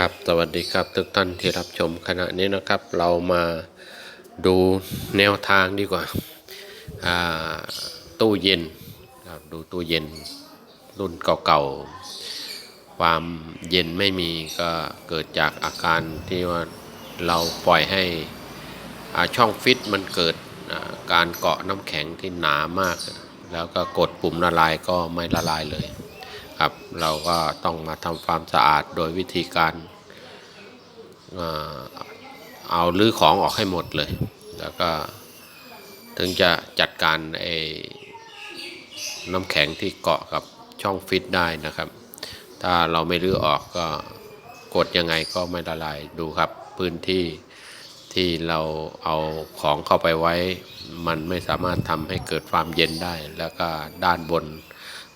ครับสวัสดีครับทุกท่านที่รับชมขณะนี้นะครับ เรามาดูแนวทางดีกว่าตู้เย็นครับดูตู้เย็นรุ่นเก่าๆความเย็นไม่มีก็เกิดจากอาการที่ว่าเราปล่อยให้ช่องฟิตมันเกิดการเกาะน้ำแข็งที่หนามาก แล้วก็กดปุ่มละลายก็ไม่ละลายเลย ครับ เราก็ต้องมาทำความสะอาดโดยวิธีการเอาลื้อของออกให้หมดเลย แล้วก็ถึงจะจัดการไอ้น้ำแข็งที่เกาะกับช่องฟิตได้นะครับ ถ้าเราไม่รื้อออกก็กดยังไงก็ไม่ละลายดูครับพื้นที่ที่เราเอาของเข้าไปไว้ มันไม่สามารถทำให้เกิดความเย็นได้ แล้วก็ด้านบน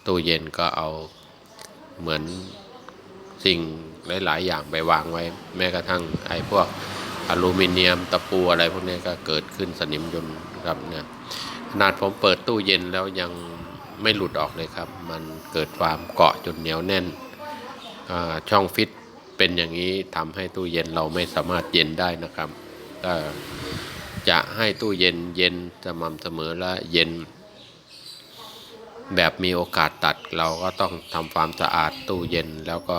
ตู้เย็นก็เอา เหมือนสิ่งหลาย ๆ อย่างไปวางไว้ แม้กระทั่งไอ้พวกอลูมิเนียมตะปูอะไรพวกนี้ก็เกิดขึ้นสนิมยนต์ครับเนี่ยขนาดผมเปิดตู้เย็นแล้วยังไม่หลุดออกเลยครับ มันเกิดความเกาะจนเหนียวแน่นอ่าช่องฟิตเป็นอย่างนี้ทำให้ตู้เย็นเราไม่สามารถเย็นได้นะครับจะให้ตู้เย็นเย็นสม่ำเสมอและเย็น แบบมีโอกาสตัดเราก็ต้องทำความสะอาดตู้เย็น แล้วก็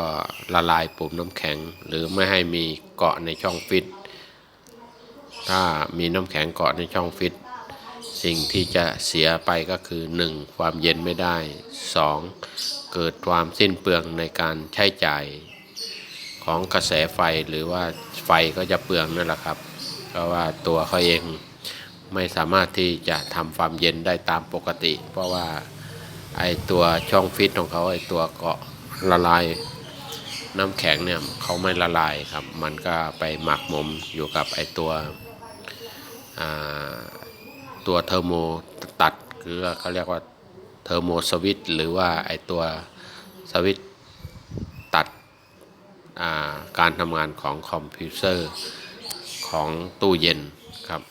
ละลายปุ่มน้ำแข็ง หรือไม่ให้มีเกาะในช่องฟิต ถ้ามีน้ำแข็งเกาะในช่องฟิต สิ่งที่จะเสียไปก็คือ 1. ความเย็นไม่ได้ 2. เกิดความสิ้นเปลืองในการใช้จ่ายของกระแสไฟหรือว่าไฟก็จะเปลืองนั่นแหละครับ เพราะว่าตัวเขาเองไม่สามารถที่จะทำความเย็นได้ตามปกติ เพราะว่า ไอตัวช่องฟิตของเขาไอตัวเกาะละลายน้ำแข็งเนี่ยเขาไม่ละลายครับ มันก็ไปหมักหมมอยู่กับไอตัวตัวเทอร์โมตัดคือเขาเรียกว่าเทอร์โมสวิตหรือว่าไอตัวสวิตตัดการทำงานของคอมพิวเตอร์ของตู้เย็นครับ